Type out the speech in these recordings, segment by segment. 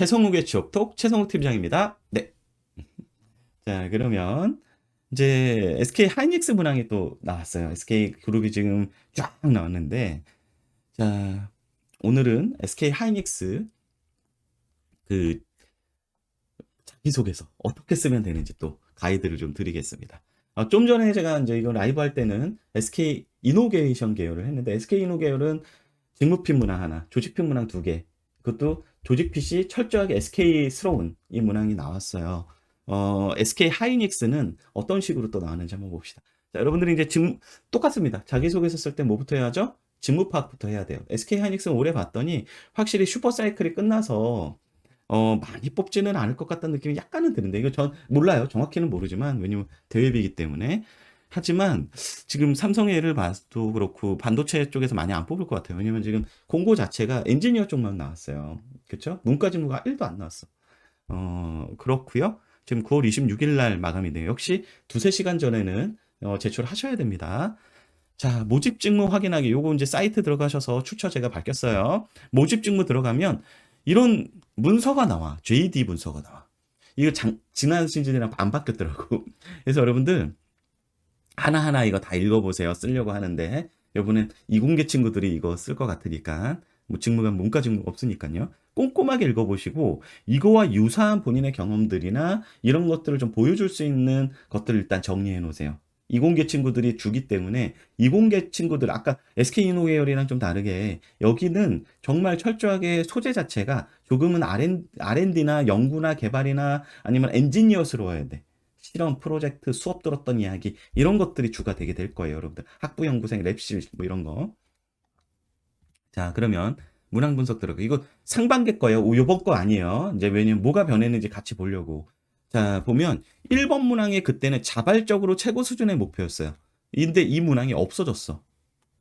최성욱의 지옥톡 최성욱 팀장입니다. 네. 자, 그러면 이제 SK 하이닉스 문항이 또 나왔어요. SK 그룹이 지금 쫙 나왔는데 자, 오늘은 SK 하이닉스 그 자기소개서 어떻게 쓰면 되는지 또 가이드를 좀 드리겠습니다. 아, 좀 전에 제가 이제 이거 라이브 할 때는 SK 이노게이션 계열을 했는데 SK 이노 계열은 직무핀 문항 하나, 조직핀 문항 두 개, 그것도 조직 핏이 철저하게 SK스러운 이 문항이 나왔어요. 어, SK 하이닉스는 어떤 식으로 또 나왔는지 한번 봅시다. 자, 여러분들이 이제 지금 똑같습니다. 자기소개서 쓸 때 뭐부터 해야죠? 직무 파악부터 해야 돼요. SK 하이닉스는 오래 봤더니 확실히 슈퍼 사이클이 끝나서 어, 많이 뽑지는 않을 것 같다는 느낌이 약간은 드는데 이거 전 몰라요. 정확히는 모르지만 왜냐면 대회비이기 때문에 하지만 지금 삼성의를 봐도 그렇고 반도체 쪽에서 많이 안 뽑을 것 같아요. 왜냐면 지금 공고 자체가 엔지니어 쪽만 나왔어요. 그렇죠? 문과 직무가 1도 안 나왔어. 어, 그렇고요. 지금 9월 26일 날 마감이네요. 역시 두세 시간 전에는 어, 제출하셔야 됩니다. 자, 모집 직무 확인하기. 요거 이제 사이트 들어가셔서 출처 제가 밝혔어요. 모집 직무 들어가면 이런 문서가 나와. JD 문서가 나와. 이거 장, 지난 시즌이랑 안 바뀌었더라고. 그래서 여러분들 하나하나 이거 다 읽어보세요. 쓰려고 하는데 여러분은 이공계 친구들이 이거 쓸 것 같으니까 뭐 직무가 문과 직무 없으니까요. 꼼꼼하게 읽어보시고 이거와 유사한 본인의 경험들이나 이런 것들을 좀 보여줄 수 있는 것들을 일단 정리해 놓으세요. 이공계 친구들이 주기 때문에 이공계 친구들 아까 SK 이노웨어이랑 좀 다르게 여기는 정말 철저하게 소재 자체가 조금은 R&D나 연구나 개발이나 아니면 엔지니어스러워야 돼. 실험 프로젝트 수업 들었던 이야기 이런 것들이 주가 되게 될 거예요, 여러분들. 학부 연구생 랩실 뭐 이런 거. 자, 그러면 문항 분석 들어가. 이거 상반기 거예요. 요번 거 아니에요. 이제 왜냐면 뭐가 변했는지 같이 보려고. 자, 보면 1번 문항이 그때는 자발적으로 최고 수준의 목표였어요. 근데 이 문항이 없어졌어.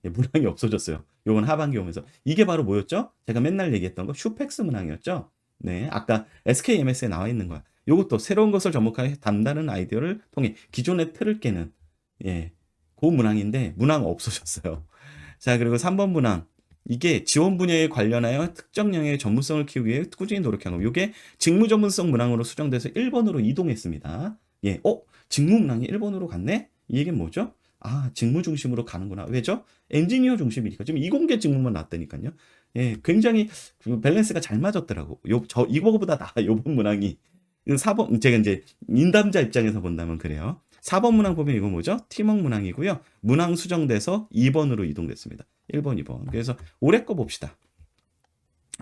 예, 문항이 없어졌어요. 요번 하반기 오면서. 이게 바로 뭐였죠? 제가 맨날 얘기했던 거 슈펙스 문항이었죠? 네. 아까 SKMS에 나와 있는 거야. 요것도 새로운 것을 접목하여 담다른 아이디어를 통해 기존의 틀을 깨는 예. 그 문항인데 문항 없어졌어요. 자, 그리고 3번 문항. 이게 지원 분야에 관련하여 특정 영역의 전문성을 키우기 위해 꾸준히 노력한 거. 이게 직무 전문성 문항으로 수정돼서 1번으로 이동했습니다. 예. 어? 직무 문항이 1번으로 갔네? 이 얘기는 뭐죠? 아, 직무 중심으로 가는구나. 왜죠? 엔지니어 중심이니까. 지금 이공계 직무만 나왔다니까요. 예, 굉장히 그 밸런스가 잘 맞았더라고. 요, 저, 이거보다 나, 요번 문항이. 4번, 제가 이제 인담자 입장에서 본다면 그래요. 4번 문항 보면 이거 뭐죠? 팀워크 문항이고요. 문항 수정돼서 2번으로 이동됐습니다. 1번, 2번. 그래서 올해 거 봅시다.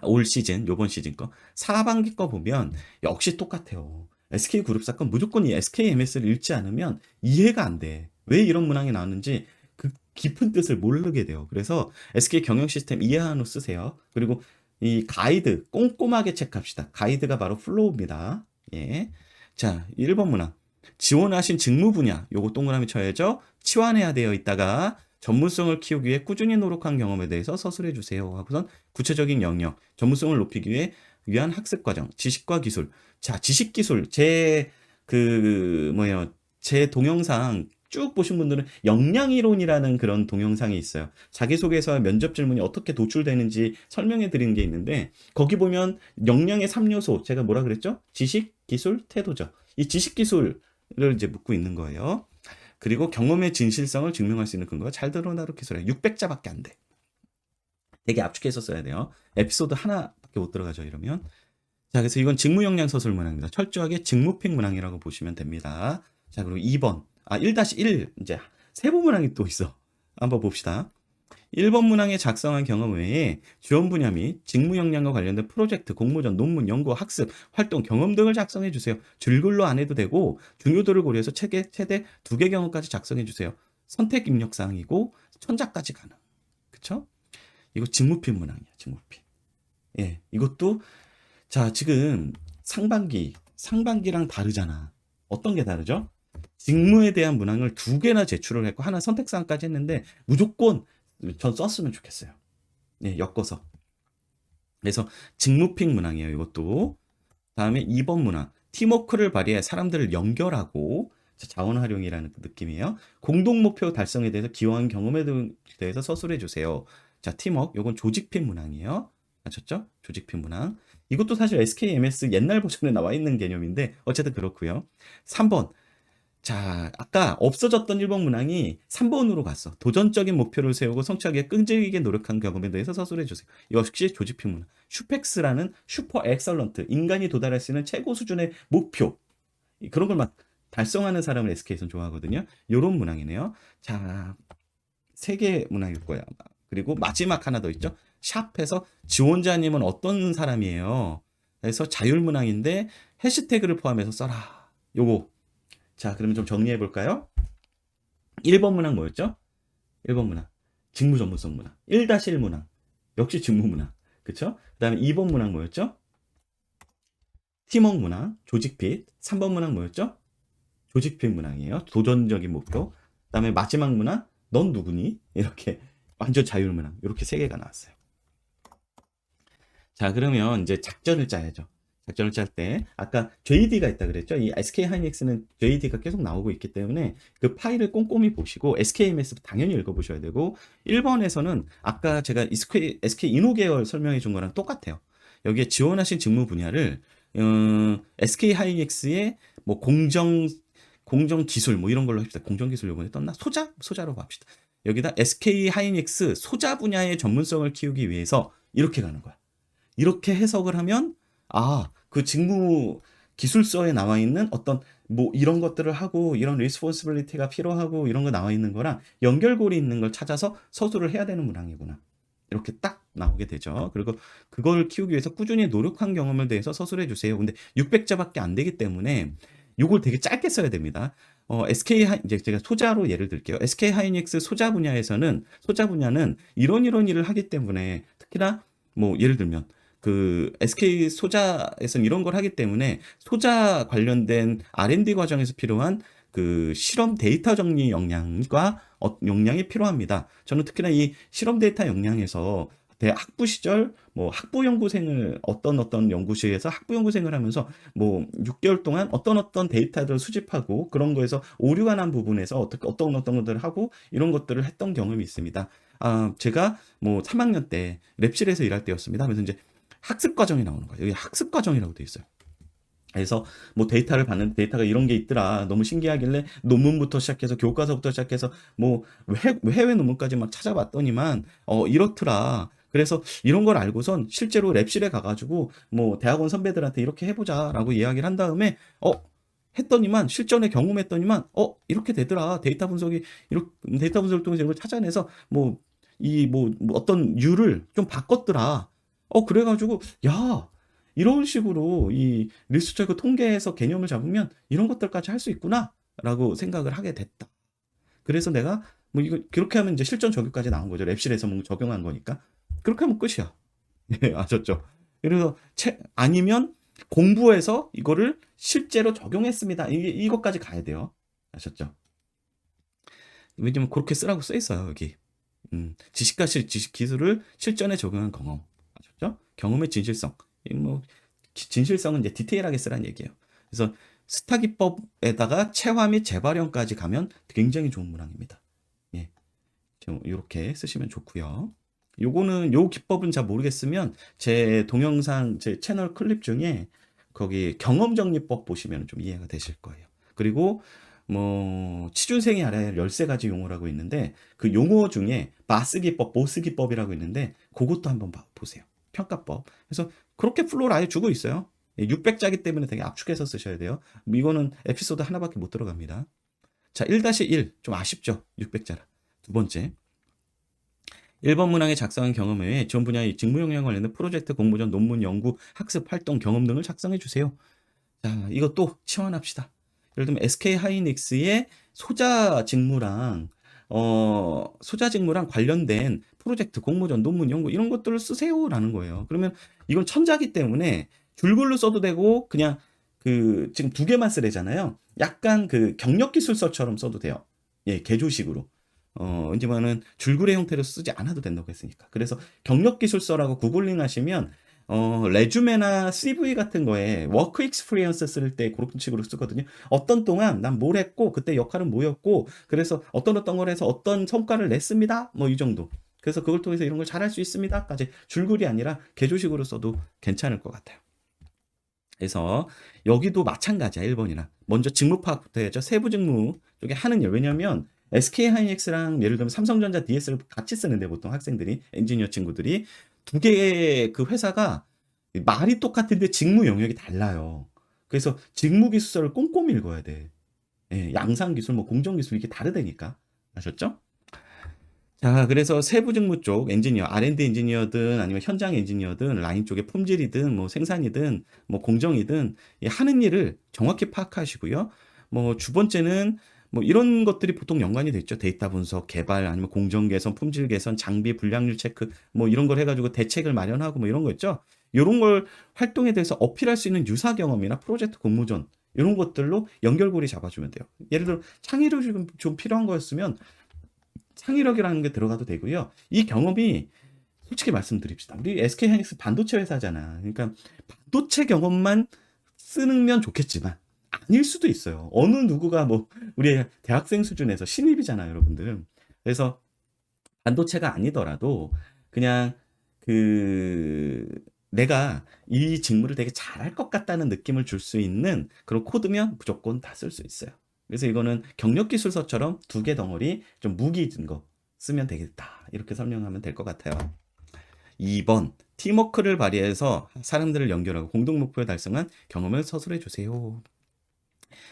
올 시즌, 요번 시즌 거. 4반기 거 보면 역시 똑같아요. SK 그룹 사건 무조건 이 SK MS를 읽지 않으면 이해가 안 돼. 왜 이런 문항이 나왔는지 그 깊은 뜻을 모르게 돼요. 그래서 SK 경영 시스템 이해한 후 쓰세요. 그리고 이 가이드 꼼꼼하게 체크합시다. 가이드가 바로 플로우입니다. 예. 자, 1번 문항. 지원하신 직무 분야, 요거 동그라미 쳐야죠. 치환해야 되어 있다가 전문성을 키우기 위해 꾸준히 노력한 경험에 대해서 서술해 주세요. 하고선 구체적인 영역, 전문성을 높이기 위해 위한 학습 과정, 지식과 기술. 자, 지식 기술 제 그 뭐예요? 제 동영상 쭉 보신 분들은 역량 이론이라는 그런 동영상이 있어요. 자기소개서 면접 질문이 어떻게 도출되는지 설명해 드리는 게 있는데 거기 보면 역량의 3요소 제가 뭐라 그랬죠? 지식, 기술, 태도죠. 이 지식 기술을 이제 묻고 있는 거예요. 그리고 경험의 진실성을 증명할 수 있는 근거가 잘 드러나는 기술이야. 600자밖에 안 돼. 되게 압축해서 써야 돼요. 에피소드 하나밖에 못 들어가죠, 이러면. 자, 그래서 이건 직무 역량 서술 문항입니다. 철저하게 직무픽 문항이라고 보시면 됩니다. 자, 그리고 2번. 아, 1-1 이제 세부 문항이 또 있어. 한번 봅시다. 1번 문항에 작성한 경험 외에 지원 분야 및 직무 역량과 관련된 프로젝트, 공모전, 논문, 연구, 학습, 활동, 경험 등을 작성해 주세요. 줄글로 안 해도 되고 중요도를 고려해서 최대, 최대 두개 경험까지 작성해 주세요. 선택 입력 사항이고 천자까지 가능. 그쵸? 이거 직무필 문항이야, 직무필. 예, 이것도 자, 지금 상반기, 상반기랑 다르잖아. 어떤 게 다르죠? 직무에 대한 문항을 두 개나 제출을 했고 하나 선택사항까지 했는데 무조건 전 썼으면 좋겠어요. 네, 엮어서. 그래서 직무픽 문항이에요. 이것도. 다음에 2번 문항. 팀워크를 발휘해 사람들을 연결하고 자원 활용이라는 그 느낌이에요. 공동 목표 달성에 대해서 기여한 경험에 대해서 서술해 주세요. 자, 팀워크. 요건 조직픽 문항이에요. 아셨죠? 조직픽 문항. 이것도 사실 SKMS 옛날 버전에 나와 있는 개념인데 어쨌든 그렇고요. 3번. 자, 아까 없어졌던 1번 문항이 3번으로 갔어. 도전적인 목표를 세우고 성취하기에 끈질기게 노력한 경험에 대해서 서술해 주세요. 역시 조직핑 문항. 슈펙스라는 슈퍼 엑설런트. 인간이 도달할 수 있는 최고 수준의 목표. 이- 그런 걸 막 달성하는 사람을 SK에서는 좋아하거든요. 요런 문항이네요. 자, 세 개 문항일 거야. 아마. 그리고 마지막 하나 더 있죠. 샵에서 지원자님은 어떤 사람이에요? 그래서 자율문항인데 해시태그를 포함해서 써라. 요거. 자, 그러면 좀 정리해 볼까요? 1번 문항 뭐였죠? 1번 문항. 직무 전문성 문항. 1-1 문항. 역시 직무 문항. 그쵸? 그 다음에 2번 문항 뭐였죠? 팀워크 문항, 조직핏. 3번 문항 뭐였죠? 조직핏 문항이에요. 도전적인 목표. 그 다음에 마지막 문항, 넌 누구니? 이렇게 완전 자율문항. 이렇게 세 개가 나왔어요. 자, 그러면 이제 작전을 짜야죠. 작전을 짤 때 아까 JD가 있다 그랬죠. 이 SK 하이닉스는 JD가 계속 나오고 있기 때문에 그 파일을 꼼꼼히 보시고 SKMS 당연히 읽어보셔야 되고 1번에서는 아까 제가 SK, SK 이노 계열 설명해 준 거랑 똑같아요. 여기에 지원하신 직무 분야를 어, SK 하이닉스의 뭐 공정 공정 기술 뭐 이런 걸로 합시다. 공정 기술 요번에 떴나? 소자? 소자라고 합시다. 여기다 SK 하이닉스 소자 분야의 전문성을 키우기 위해서 이렇게 가는 거야. 이렇게 해석을 하면 아, 그 직무 기술서에 나와 있는 어떤 뭐 이런 것들을 하고 이런 리스폰시빌리티가 필요하고 이런 거 나와 있는 거랑 연결고리 있는 걸 찾아서 서술을 해야 되는 문항이구나. 이렇게 딱 나오게 되죠. 그리고 그걸 키우기 위해서 꾸준히 노력한 경험을 대해서 서술해 주세요. 근데 600자밖에 안 되기 때문에 요걸 되게 짧게 써야 됩니다. 어, SK 하, 이제 제가 소자로 예를 들게요. SK 하이닉스 소자 분야에서는 소자 분야는 이런 이런 일을 하기 때문에 특히나 뭐 예를 들면 그 SK 소자에서는 이런 걸 하기 때문에 소자 관련된 R&D 과정에서 필요한 그 실험 데이터 정리 역량과 어, 역량이 필요합니다. 저는 특히나 이 실험 데이터 역량에서 대 학부 시절 뭐 학부 연구생을 어떤 어떤 연구실에서 학부 연구생을 하면서 뭐 6개월 동안 어떤 어떤 데이터들을 수집하고 그런 거에서 오류가 난 부분에서 어떻게 어떤 어떤 것들을 하고 이런 것들을 했던 경험이 있습니다. 아, 제가 뭐 3학년 때 랩실에서 일할 때였습니다. 그래서 이제 학습 과정이 나오는 거예요. 여기 학습 과정이라고 돼 있어요. 그래서 뭐 데이터를 받는 데이터가 이런 게 있더라. 너무 신기하길래 논문부터 시작해서 교과서부터 시작해서 뭐 해, 해외 논문까지 막 찾아봤더니만 어 이렇더라. 그래서 이런 걸 알고선 실제로 랩실에 가가지고 뭐 대학원 선배들한테 이렇게 해보자라고 이야기를 한 다음에 어 했더니만 실전에 경험했더니만 어 이렇게 되더라 데이터 분석이 이렇게 데이터 분석을 통해서 이걸 찾아내서 뭐 이뭐 어떤 유를 좀 바꿨더라 어 그래가지고 야 이런 식으로 이 리스트체크 통계에서 개념을 잡으면 이런 것들까지 할 수 있구나 라고 생각을 하게 됐다. 그래서 내가 뭐 이거 그렇게 하면 이제 실전 적용까지 나온 거죠. 랩실에서 뭐 적용한 거니까 그렇게 하면 끝이야. 예, 아셨죠? 그래서 채, 아니면 공부해서 이거를 실제로 적용했습니다. 이, 이것까지 가야 돼요. 아셨죠? 왜냐면 그렇게 쓰라고 써 있어요 여기. 음, 지식과 실, 지식 기술을 실전에 적용한 경험. 아셨죠? 경험의 진실성. 이뭐 진실성은 이제 디테일하게 쓰라는 얘기예요. 그래서 스타 기법에다가 체화 및 재활용까지 가면 굉장히 좋은 문항입니다. 예. 좀 이렇게 쓰시면 좋고요. 요거는 요 기법은 잘 모르겠으면 제 동영상 제 채널 클립 중에 거기 경험 정리법 보시면 좀 이해가 되실 거예요. 그리고 뭐 취준생이 알아야 할 13가지 용어라고 있는데 그 용어 중에 마스 기법, 보스 기법이라고 있는데 그것도 한번 봐- 보세요. 평가법. 그래서 그렇게 플로를 아예 주고 있어요. 600자기 때문에 되게 압축해서 쓰셔야 돼요. 이거는 에피소드 하나밖에 못 들어갑니다. 자, 1-1. 좀 아쉽죠? 600자라. 두 번째. 1번 문항에 작성한 경험 외에 지원 분야의 직무 역량 관련된 프로젝트, 공모전, 논문, 연구, 학습, 활동, 경험 등을 작성해 주세요. 자, 이것도 치환합시다. 예를 들면 SK 하이닉스의 소자 직무랑 어, 소자 직무랑 관련된 프로젝트, 공모전, 논문, 연구 이런 것들을 쓰세요라는 거예요. 그러면 이건 천자기 때문에 줄글로 써도 되고 그냥 그 지금 두 개만 쓰래잖아요. 약간 그 경력 기술서처럼 써도 돼요. 예, 개조식으로. 어, 이제만은 줄글의 형태로 쓰지 않아도 된다고 했으니까. 그래서 경력 기술서라고 구글링 하시면 어, 레주메나 CV 같은 거에 워크 익스피리언스 쓸 때 그런 식으로 쓰거든요. 어떤 동안 난 뭘 했고 그때 역할은 뭐였고 그래서 어떤 어떤 걸 해서 어떤 성과를 냈습니다. 뭐 이 정도. 그래서 그걸 통해서 이런 걸 잘할 수 있습니다까지 줄글이 아니라 개조식으로 써도 괜찮을 것 같아요. 그래서 여기도 마찬가지야 1번이랑 먼저 직무 파악부터 해야죠. 세부 직무 쪽에 하는 일 왜냐면 SK 하이닉스랑 예를 들면 삼성전자 DS를 같이 쓰는데 보통 학생들이 엔지니어 친구들이 두 개의 그 회사가 말이 똑같은데 직무 영역이 달라요. 그래서 직무 기술서를 꼼꼼히 읽어야 돼. 예, 양상 기술, 뭐 공정 기술 이게 다르다니까. 아셨죠? 자, 그래서 세부 직무 쪽 엔지니어, R&D 엔지니어든 아니면 현장 엔지니어든 라인 쪽의 품질이든 뭐 생산이든 뭐 공정이든 이 하는 일을 정확히 파악하시고요. 뭐주 번째는 뭐 이런 것들이 보통 연관이 돼 있죠. 데이터 분석, 개발 아니면 공정 개선, 품질 개선, 장비 불량률 체크 뭐 이런 걸 해가지고 대책을 마련하고 뭐 이런 거 있죠. 이런 걸 활동에 대해서 어필할 수 있는 유사 경험이나 프로젝트 공모전 이런 것들로 연결고리 잡아주면 돼요. 예를 들어 창의력이 좀, 좀 필요한 거였으면 창의력이라는 게 들어가도 되고요. 이 경험이 솔직히 말씀드립시다. 우리 SK 하이닉스 반도체 회사잖아. 그러니까 반도체 경험만 쓰면 좋겠지만 아닐 수도 있어요. 어느 누구가 뭐 우리 대학생 수준에서 신입이잖아요, 여러분들. 그래서 반도체가 아니더라도 그냥 그 내가 이 직무를 되게 잘할 것 같다는 느낌을 줄 수 있는 그런 코드면 무조건 다 쓸 수 있어요. 그래서 이거는 경력 기술서처럼 두 개 덩어리 좀 무기 든거 쓰면 되겠다. 이렇게 설명하면 될 것 같아요. 2번 팀워크를 발휘해서 사람들을 연결하고 공동 목표를 달성한 경험을 서술해 주세요.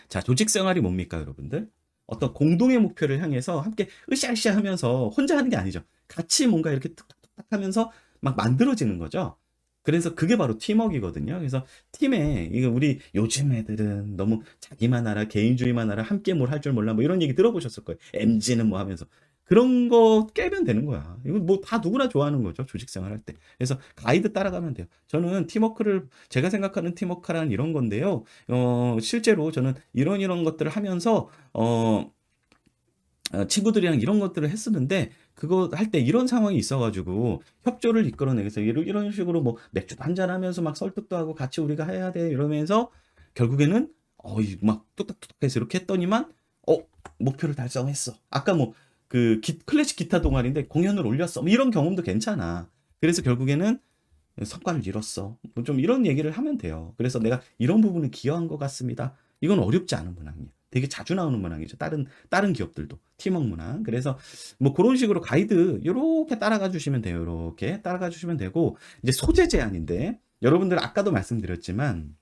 자, 조직 생활이 뭡니까, 여러분들? 어떤 공동의 목표를 향해서 함께 으쌰으쌰 하면서 혼자 하는 게 아니죠. 같이 뭔가 이렇게 툭툭툭 하면서 막 만들어지는 거죠. 그래서 그게 바로 팀워크이거든요. 그래서 팀에 이거 우리 요즘 애들은 너무 자기만 알아, 개인주의만 알아, 함께 뭘 할 줄 몰라, 뭐 이런 얘기 들어보셨을 거예요. MG는 뭐 하면서 그런 거 깨면 되는 거야. 이거 뭐 다 누구나 좋아하는 거죠. 조직 생활 할 때. 그래서 가이드 따라가면 돼요. 저는 팀워크를 제가 생각하는 팀워크란 이런 건데요. 어, 실제로 저는 이런 이런 것들을 하면서 어 어, 친구들이랑 이런 것들을 했었는데 그거 할 때 이런 상황이 있어가지고 협조를 이끌어내서 이런 이런 식으로 뭐 맥주도 한잔 하면서 막 설득도 하고 같이 우리가 해야 돼 이러면서 결국에는 어이 막 뚝딱뚝딱해서 이렇게 했더니만 어 목표를 달성했어. 아까 뭐 그 클래식 기타 동아리인데 공연을 올렸어. 뭐 이런 경험도 괜찮아. 그래서 결국에는 성과를 이뤘어. 뭐 좀 이런 얘기를 하면 돼요. 그래서 내가 이런 부분을 기여한 것 같습니다. 이건 어렵지 않은 문항이에요. 되게 자주 나오는 문항이죠. 다른 다른 기업들도 팀워크 문항. 그래서 뭐 그런 식으로 가이드 요렇게 따라가 주시면 돼요. 요렇게 따라가 주시면 되고 이제 소재 제한인데 여러분들 아까도 말씀드렸지만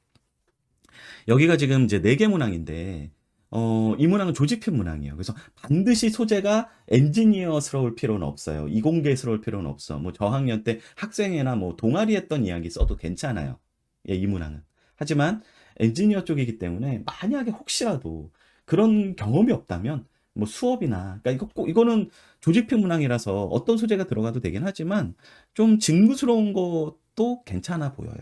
여기가 지금 이제 네 개 문항인데 어, 이 문항은 조직편 문항이에요. 그래서 반드시 소재가 엔지니어스러울 필요는 없어요. 이공계스러울 필요는 없어. 뭐 저학년 때 학생회나 뭐 동아리 했던 이야기 써도 괜찮아요. 예, 이 문항은. 하지만 엔지니어 쪽이기 때문에 만약에 혹시라도 그런 경험이 없다면 뭐 수업이나 그러니까 이거 꼭 이거는 조직표 문항이라서 어떤 소재가 들어가도 되긴 하지만 좀 직무스러운 것도 괜찮아 보여요.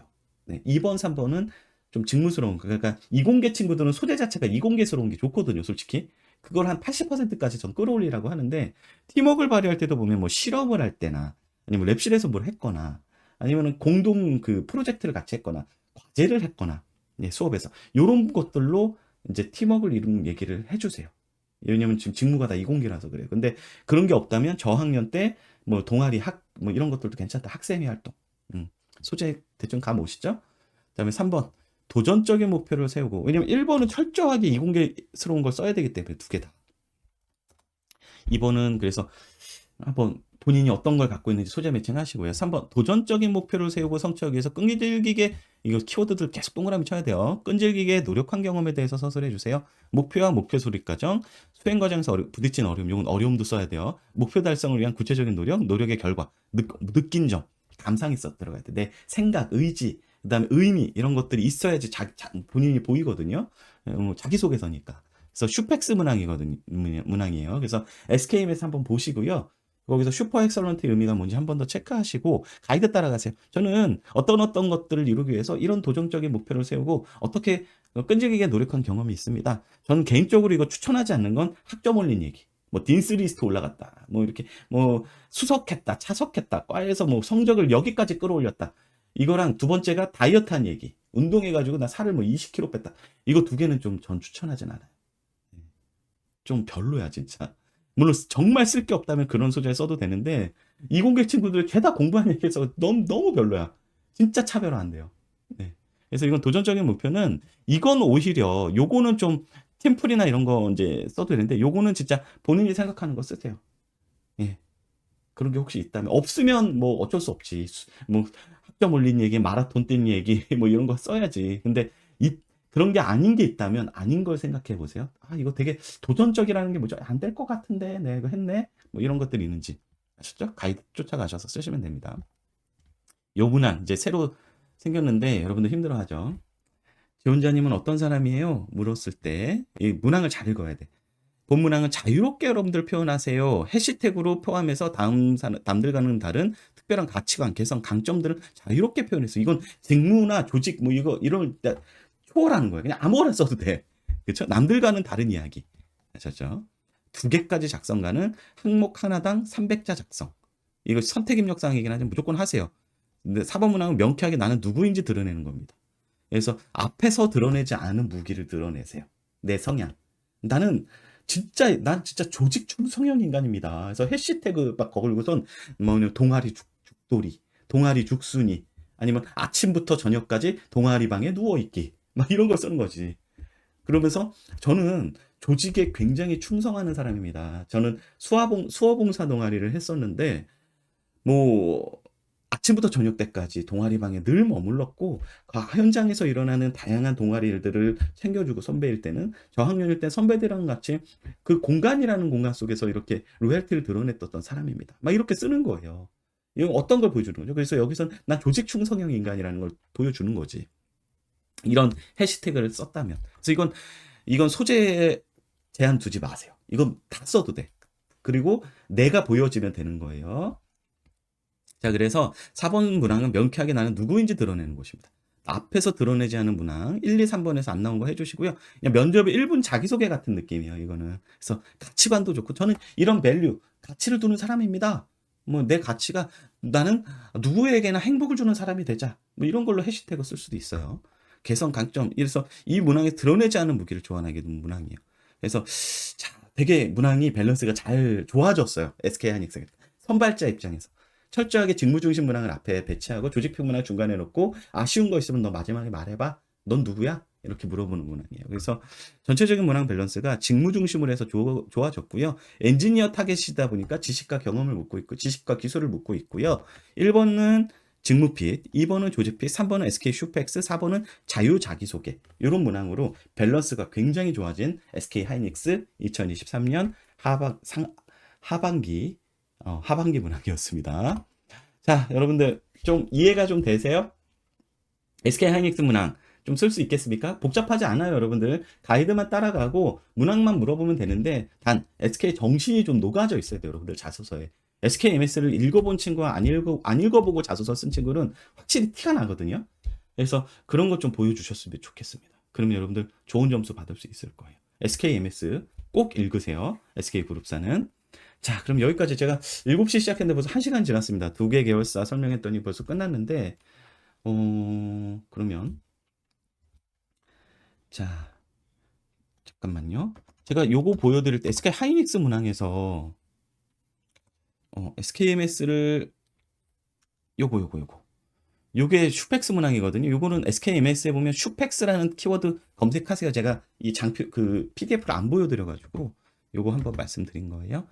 네, 2번, 3번은 좀 직무스러운 거. 그러니까 이공계 친구들은 소재 자체가 이공계스러운 게 좋거든요, 솔직히. 그걸 한 80%까지 전 끌어올리라고 하는데 팀워크를 발휘할 때도 보면 뭐 실험을 할 때나 아니면 랩실에서 뭘 했거나 아니면 공동 그 프로젝트를 같이 했거나 과제를 했거나 네, 수업에서 이런 것들로 이제 팀워크를 이룬 얘기를 해주세요. 왜냐면 지금 직무가 다 이공계라서 그래요. 근데 그런 게 없다면 저학년 때 뭐 동아리 학 뭐 이런 것들도 괜찮다. 학생회 활동. 음, 소재 대충 감 오시죠? 그 다음에 3번 도전적인 목표를 세우고 왜냐면 1번은 철저하게 이공계스러운 걸 써야 되기 때문에 두 개 다. 2번은 그래서 한번 본인이 어떤 걸 갖고 있는지 소재 매칭하시고요. 3번 도전적인 목표를 세우고 성취하기 위해서 끈질기게 이거 키워드들 계속 동그라미 쳐야 돼요. 끈질기게 노력한 경험에 대해서 서술해 주세요. 목표와 목표 수립 과정, 수행 과정에서 어려, 부딪힌 어려움, 이건 어려움도 써야 돼요. 목표 달성을 위한 구체적인 노력, 노력의 결과, 느, 느낀 점, 감상이 써 들어가야 돼. 내 생각, 의지, 그다음에 의미 이런 것들이 있어야지 자, 자, 본인이 보이거든요. 어, 자기 소개서니까. 그래서 슈펙스 문항이거든요. 문항이에요. 그래서 SKM에서 한번 보시고요. 거기서 슈퍼 엑설런트의 의미가 뭔지 한 번 더 체크하시고 가이드 따라가세요. 저는 어떤 어떤 것들을 이루기 위해서 이런 도전적인 목표를 세우고 어떻게 끈질기게 노력한 경험이 있습니다. 저는 개인적으로 이거 추천하지 않는 건 학점 올린 얘기. 뭐 딘스 리스트 올라갔다. 뭐 이렇게 뭐 수석했다, 차석했다. 과에서 뭐 성적을 여기까지 끌어올렸다. 이거랑 두 번째가 다이어트 한 얘기. 운동해가지고 나 살을 뭐 20kg 뺐다. 이거 두 개는 좀 전 추천하진 않아요. 좀 별로야, 진짜. 물론 정말 쓸 게 없다면 그런 소재를 써도 되는데 이공계 친구들 죄다 공부한 얘기해서 너무 너무 별로야. 진짜 차별화 안 돼요. 네. 그래서 이건 도전적인 목표는 이건 오히려 요거는 좀 팀플이나 이런 거 이제 써도 되는데 요거는 진짜 본인이 생각하는 거 쓰세요. 예. 그런 게 혹시 있다면 없으면 뭐 어쩔 수 없지. 수- 뭐 학점 올린 얘기, 마라톤 뛴 얘기 뭐 이런 거 써야지. 근데 이 그런 게 아닌 게 있다면 아닌 걸 생각해 보세요. 아, 이거 되게 도전적이라는 게 뭐죠? 안 될 것 같은데 내가 이거 했네. 뭐 이런 것들이 있는지 아셨죠? 가이드 쫓아가셔서 쓰시면 됩니다. 요 문항 이제 새로 생겼는데 여러분들 힘들어하죠. 지원자님은 어떤 사람이에요? 물었을 때 이 문항을 잘 읽어야 돼. 본 문항은 자유롭게 여러분들 표현하세요. 해시태그로 포함해서 다음 사, 남들과는 다른 특별한 가치관, 개성, 강점들을 자유롭게 표현해서 이건 직무나 조직 뭐 이거 이런 때 초월하는 거예요. 그냥 아무거나 써도 돼. 그렇죠? 남들과는 다른 이야기. 아셨죠? 두 개까지 작성가는 항목 하나당 300자 작성. 이거 선택 입력사항이긴 하지만 무조건 하세요. 근데 4번 문항은 명쾌하게 나는 누구인지 드러내는 겁니다. 그래서 앞에서 드러내지 않은 무기를 드러내세요. 내 성향. 나는 진짜 난 진짜 조직 충성형 인간입니다. 그래서 해시태그 막 걸고선 뭐 동아리 죽, 죽돌이, 동아리 죽순이 아니면 아침부터 저녁까지 동아리 방에 누워 있기 막 이런 걸 쓰는 거지. 그러면서 저는 조직에 굉장히 충성하는 사람입니다. 저는 수화봉 수어봉사 동아리를 했었는데 뭐 아침부터 저녁 때까지 동아리 방에 늘 머물렀고 그 현장에서 일어나는 다양한 동아리 일들을 챙겨주고 선배일 때는 저학년일 때 선배들이랑 같이 그 공간이라는 공간 속에서 이렇게 로얄티를 드러냈던 사람입니다. 막 이렇게 쓰는 거예요. 이건 어떤 걸 보여주는 거죠? 그래서 여기선 난 조직 충성형 인간이라는 걸 보여주는 거지. 이런 해시태그를 썼다면. 그래서 이건 이건 소재 제한 두지 마세요. 이건 다 써도 돼. 그리고 내가 보여지면 되는 거예요. 자, 그래서 4번 문항은 명쾌하게 나는 누구인지 드러내는 곳입니다. 앞에서 드러내지 않은 문항 1, 2, 3번에서 안 나온 거 해주시고요. 그냥 면접의 1분 자기소개 같은 느낌이에요. 이거는. 그래서 가치관도 좋고 저는 이런 밸류, 가치를 두는 사람입니다. 뭐 내 가치가 나는 누구에게나 행복을 주는 사람이 되자. 뭐 이런 걸로 해시태그 쓸 수도 있어요. 개성 강점. 이래서 이 문항에 드러내지 않은 무기를 좋아하게 된 문항이에요. 그래서 자, 되게 문항이 밸런스가 잘 좋아졌어요. SK 하이닉스 선발자 입장에서. 철저하게 직무 중심 문항을 앞에 배치하고 조직표 문항 중간에 놓고 아쉬운 거 있으면 너 마지막에 말해봐. 넌 누구야? 이렇게 물어보는 문항이에요. 그래서 전체적인 문항 밸런스가 직무 중심으로 해서 조- 좋아졌고요. 엔지니어 타겟이다 보니까 지식과 경험을 묻고 있고 지식과 기술을 묻고 있고요. 1번은 직무 핏, 2번은 조직 핏, 3번은 SK 슈펙스, 4번은 자유 자기소개. 이런 문항으로 밸런스가 굉장히 좋아진 SK 하이닉스 2023년 하반 상 하반기 어, 하반기 문항이었습니다. 자, 여러분들 좀 이해가 좀 되세요? SK 하이닉스 문항 좀 쓸 수 있겠습니까? 복잡하지 않아요, 여러분들. 가이드만 따라가고 문항만 물어보면 되는데 단 SK 정신이 좀 녹아져 있어야 돼요, 여러분들 자소서에. SK MS를 읽어본 친구와 안 읽어 안 읽어보고 자소서 쓴 친구는 확실히 티가 나거든요. 그래서 그런 것 좀 보여주셨으면 좋겠습니다. 그러면 여러분들 좋은 점수 받을 수 있을 거예요. SK MS 꼭 읽으세요. SK 그룹사는. 자, 그럼 여기까지 제가 7시 시작했는데 벌써 1시간 지났습니다. 두 개 계열사 설명했더니 벌써 끝났는데, 어, 그러면, 자, 잠깐만요. 제가 요거 보여드릴 때 SK 하이닉스 문항에서, 어, SKMS를, 요거, 요거, 요거. 요게 슈펙스 문항이거든요. 요거는 SKMS에 보면 슈펙스라는 키워드 검색하세요. 제가 이 장표, 그 PDF를 안 보여드려가지고, 요거 한번 말씀드린 거예요.